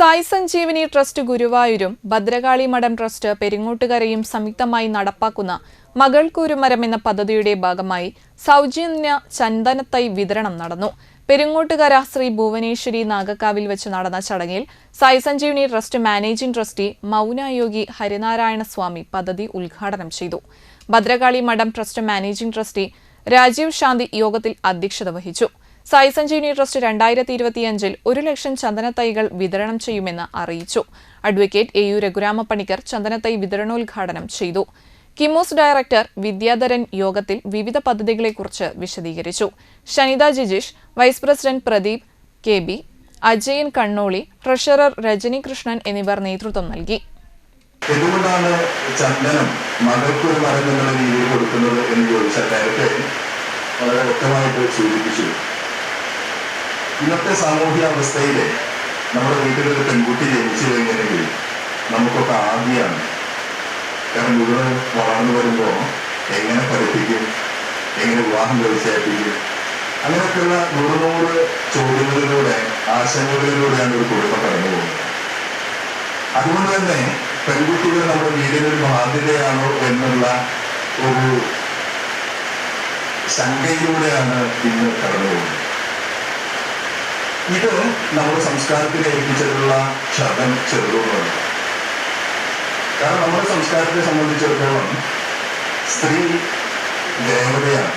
Sai Sanjeevani trust ഗുരുവായൂരും ഭദ്രകാളി മഠം trust പെരിങ്ങോട്ടുകരയും സംയുക്തമായി നടപ്പാക്കുന്ന മകൾക്കൂരുമരം എന്ന പദ്ധതിയുടെ ഭാഗമായി സൗജന്യ ചന്ദനത്തൈ വിതരണം നടന്നു. പെരിങ്ങോട്ടുകര ശ്രീ ഭുവനേശ്വരി നാഗക്കാവിൽ വെച്ച് നടന്ന ചടങ്ങിൽ Sai Sanjeevani trust managing trustee Mounayogi Harinarayana Swami പദ്ധതി ഉദ്ഘാടനം ചെയ്തു. Bhadrakali Madom trust managing trustee Rajeev Santhi യോഗത്തിൽ അധ്യക്ഷത വഹിച്ചു. സായി സഞ്ജീവനി ട്രസ്റ്റ് രണ്ടായിരത്തി ഇരുപത്തിയഞ്ചിൽ ഒരു ലക്ഷം ചന്ദനത്തൈകൾ വിതരണം ചെയ്യുമെന്ന് അറിയിച്ചു. അഡ്വക്കേറ്റ് എ യു രഘുരാമപ്പണിക്കർ ചന്ദനത്തൈ വിതരണോദ്ഘാടനം ചെയ്തു. കിമോസ് ഡയറക്ടർ വിദ്യാധരൻ യോഗത്തിൽ വിവിധ പദ്ധതികളെക്കുറിച്ച് വിശദീകരിച്ചു. Shanitha Jijeesh vice president Pradeep K B Ajayan Kannoli treasurer Rajani Krishnan എന്നിവർ നേതൃത്വം നൽകി. എന്തുകൊണ്ടാണ് ചന്ദനം മകൾക്ക് ഒരു മരം എന്നുള്ള രീതിയിൽ കൊടുക്കുന്നത് എന്ന് ചോദിച്ചാൽ നേരത്തെ വളരെ വ്യക്തമായിട്ട് സൂചിപ്പിച്ചു. ഇന്നത്തെ സാമൂഹ്യ അവസ്ഥയിൽ നമ്മുടെ വീട്ടിലൊരു പെൺകുട്ടി ജനിച്ചു കഴിഞ്ഞിട്ടുണ്ടെങ്കിൽ നമുക്കൊക്കെ ആദ്യമാണ് കാരണം മുഴുവൻ വളർന്നു വരുമ്പോൾ എങ്ങനെ പഠിപ്പിക്കും? എങ്ങനെ വിവാഹം വ്യവസായിപ്പിക്കും അങ്ങനെയൊക്കെയുള്ള നൂറ് നൂറ് ചോദ്യങ്ങളിലൂടെ ആശങ്കകളിലൂടെയാണ് ഒരു കുടുംബം കടന്നു പോകുന്നത്. അതുകൊണ്ട് തന്നെ പെൺകുട്ടികൾ നമ്മുടെ വീടിനൊരു ബാധ്യതയാണോ എന്നുള്ള ഒരു ശങ്കയിലൂടെയാണ് ഇന്ന് കടന്നു പോകുന്നത്. ഇത് നമ്മുടെ സംസ്കാരത്തിന് ഏൽപ്പിച്ചിട്ടുള്ള ക്ഷതം ചെറുതുമാണ് കാരണം നമ്മുടെ സംസ്കാരത്തെ സംബന്ധിച്ചിടത്തോളം സ്ത്രീ ദേവതയാണ്.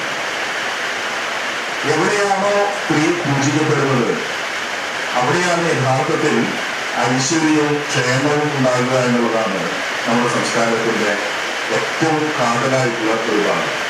എവിടെയാണോ സ്ത്രീ പൂജിക്കപ്പെടുന്നത് അവിടെയാണ് യഥാർത്ഥത്തിൽ ഐശ്വര്യവും ക്ഷേമവും ഉണ്ടാകുക എന്നുള്ളതാണ് നമ്മുടെ സംസ്കാരത്തിന്റെ ഏറ്റവും കാതലായിട്ടുള്ള ഒരു ഭാഗം